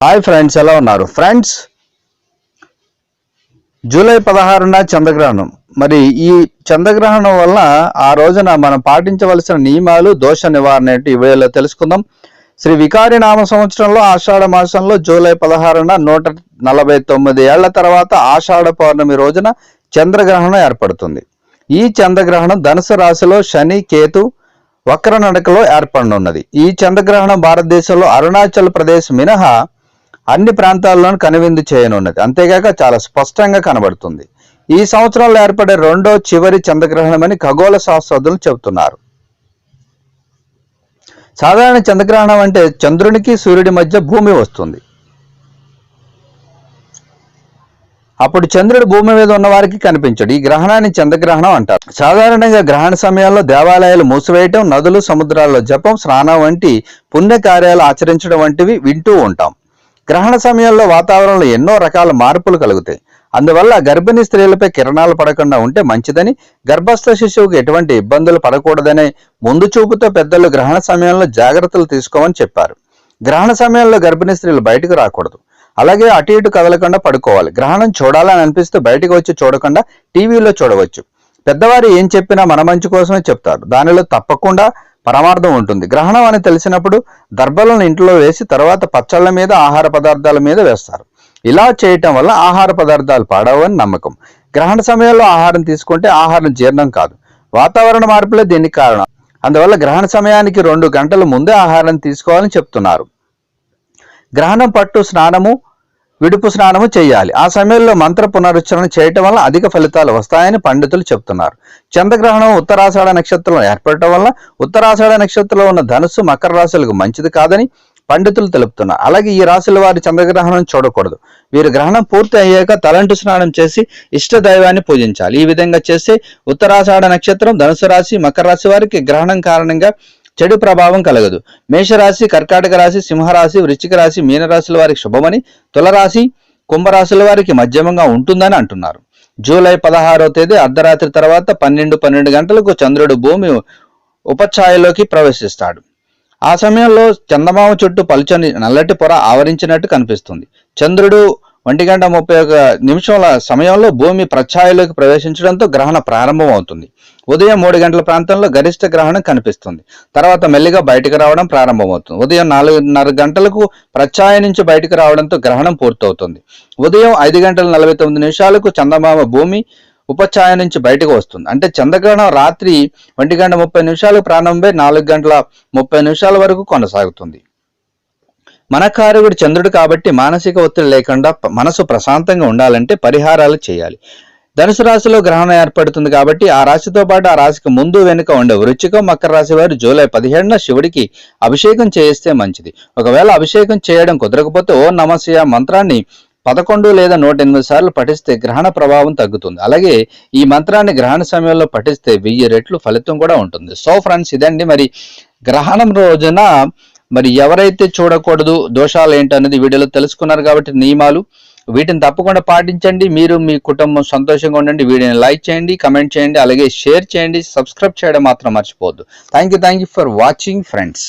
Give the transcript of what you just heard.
Hi friends ఎలా ఉన్నారు? Friends July పదహారున చంద్రగ్రహణం. మరి ఈ చంద్రగ్రహణం వల్ల ఆ రోజున మనం పాటించవలసిన నియమాలు దోష నివారణ ఏంటి వీడియోలో తెలుసుకుందాం. శ్రీ వికారి నామ సంవత్సరంలో ఆషాఢ మాసంలో జూలై పదహారున నూట నలభై తొమ్మిది ఏళ్ళ తర్వాత ఆషాఢ పౌర్ణమి రోజున చంద్రగ్రహణం ఏర్పడుతుంది. ఈ చంద్రగ్రహణం ధనుసు రాశిలో శని కేతు వక్ర నడకలో ఏర్పడనున్నది. ఈ చంద్రగ్రహణం భారతదేశంలో అరుణాచల్ ప్రదేశ్ మినహా అన్ని ప్రాంతాల్లోనూ కనువిందు చేయనున్నది. అంతేగాక చాలా స్పష్టంగా కనబడుతుంది. ఈ సంవత్సరంలో ఏర్పడే రెండో చివరి చంద్రగ్రహణమని ఖగోళ శాస్త్రజ్ఞులు చెబుతున్నారు. సాధారణ చంద్రగ్రహణం అంటే చంద్రునికి సూర్యుడి మధ్య భూమి వస్తుంది. అప్పుడు చంద్రుడు భూమి మీద ఉన్న వారికి కనిపించడు. ఈ గ్రహణాన్ని చంద్రగ్రహణం అంటారు. సాధారణంగా గ్రహణ సమయాల్లో దేవాలయాలు మూసివేయటం నదులు సముద్రాల్లో జపం స్నానం వంటి పుణ్య కార్యాలు ఆచరించడం వంటివి వింటూ ఉంటాం. గ్రహణ సమయాల్లో వాతావరణంలో ఎన్నో రకాల మార్పులు కలుగుతాయి. అందువల్ల గర్భిణీ స్త్రీలపై కిరణాలు పడకుండా ఉంటే మంచిదని గర్భస్థ శిశువుకి ఎటువంటి ఇబ్బందులు పడకూడదనే ముందు చూపుతో పెద్దలు గ్రహణ సమయంలో జాగ్రత్తలు తీసుకోమని చెప్పారు. గ్రహణ సమయంలో గర్భిణీ స్త్రీలు బయటకు రాకూడదు. అలాగే అటు ఇటు కదలకుండా పడుకోవాలి. గ్రహణం చూడాలని అనిపిస్తే బయటకు వచ్చి చూడకుండా టీవీలో చూడవచ్చు. పెద్దవారు ఏం చెప్పినా మన మంచి కోసమే చెప్తారు. దానిలో తప్పకుండా పరమార్థం ఉంటుంది. గ్రహణం అని తెలిసినప్పుడు దర్భలను ఇంట్లో వేసి తర్వాత పచ్చళ్ళ మీద ఆహార పదార్థాల మీద వేస్తారు. ఇలా చేయటం వల్ల ఆహార పదార్థాలు పాడవని నమ్మకం. గ్రహణ సమయంలో ఆహారం తీసుకుంటే ఆహారం జీర్ణం కాదు. వాతావరణ మార్పులే దీనికి కారణం. అందువల్ల గ్రహణ సమయానికి రెండు గంటల ముందే ఆహారం తీసుకోవాలని చెప్తున్నారు. గ్రహణం పట్టు స్నానము విడుపు స్నానము చేయాలి. ఆ సమయంలో మంత్ర పునరుచ్చరణ చేయటం వల్ల అధిక ఫలితాలు వస్తాయని పండితులు చెప్తున్నారు. చంద్రగ్రహణం ఉత్తరాషాఢ నక్షత్రంలో ఏర్పడటం వల్ల ఉత్తరాషాఢ నక్షత్రంలో ఉన్న ధనుస్సు మకర రాశులకు మంచిది కాదని పండితులు తెలుపుతున్నారు. అలాగే ఈ రాశుల వారి చంద్రగ్రహణం చూడకూడదు. వీరు గ్రహణం పూర్తి అయ్యాక తలంటు స్నానం చేసి ఇష్ట దైవాన్ని పూజించాలి. ఈ విధంగా చేస్తే ఉత్తరాషాఢ నక్షత్రం ధనుసు రాశి మకర రాశి వారికి గ్రహణం కారణంగా చెడు ప్రభావం కలగదు. మేషరాశి కర్కాటక రాశి సింహరాశి వృశ్చిక రాశి మీనరాశుల వారికి శుభమని తులరాశి కుంభరాశుల వారికి మధ్యమంగా ఉంటుందని అంటున్నారు. జూలై పదహారవ తేదీ అర్ధరాత్రి తర్వాత పన్నెండు పన్నెండు గంటలకు చంద్రుడు భూమి ఉపఛాయలోకి ప్రవేశిస్తాడు. ఆ సమయంలో చందమామ చుట్టూ పలుచని నల్లటి పొర ఆవరించినట్టు కనిపిస్తుంది. చంద్రుడు ఒంటి గంట ముప్పై ఒక నిమిషాల సమయంలో భూమి ప్రఛాయలోకి ప్రవేశించడంతో గ్రహణ ప్రారంభం అవుతుంది ఉదయం మూడు గంటల ప్రాంతంలో గరిష్ట గ్రహణం కనిపిస్తుంది. తర్వాత మెల్లిగా బయటకు రావడం ప్రారంభమవుతుంది. ఉదయం నాలుగున్నర గంటలకు ప్రఛాయ నుంచి బయటకు రావడంతో గ్రహణం పూర్తవుతుంది. ఉదయం ఐదు గంటల నలభై తొమ్మిది నిమిషాలకు చందమామ భూమి ఉపఛాయ నుంచి బయటకు వస్తుంది. అంటే చంద్రగ్రహణం రాత్రి ఒంటి గంట ముప్పై నిమిషాలకు ప్రారంభమై నాలుగు గంటల ముప్పై నిమిషాల వరకు కొనసాగుతుంది. మనకారకుడు చంద్రుడు కాబట్టి మానసిక ఒత్తిడి లేకుండా మనసు ప్రశాంతంగా ఉండాలంటే పరిహారాలు చేయాలి. ధనుసు రాశిలో గ్రహణం ఏర్పడుతుంది కాబట్టి ఆ రాశితో పాటు ఆ రాశికి ముందు వెనుక ఉండే వృచ్చికం మకర రాశి వారు జూలై పదిహేడున శివుడికి అభిషేకం చేయిస్తే మంచిది. ఒకవేళ అభిషేకం చేయడం కుదరకపోతే ఓ నమస్య మంత్రాన్ని పదకొండు లేదా నూట ఎనిమిది సార్లు పఠిస్తే గ్రహణ ప్రభావం తగ్గుతుంది. అలాగే ఈ మంత్రాన్ని గ్రహణ సమయంలో పఠిస్తే వెయ్యి రెట్లు ఫలితం కూడా ఉంటుంది. సో ఫ్రెండ్స్ ఇదండి మరి గ్రహణం రోజున మరి ఎవరైతే చూడకూడదు దోషాలు ఏంటనేది వీడియోలో తెలుసుకున్నారు కాబట్టి నియమాలు. వీటిని తప్పకుండా పాటించండి. మీరు మీ కుటుంబం సంతోషంగా ఉండండి. వీడియోని లైక్ చేయండి కమెంట్ చేయండి అలాగే షేర్ చేయండి సబ్స్క్రైబ్ చేయడం మాత్రం మర్చిపోవద్దు. Thank you thank you for watching friends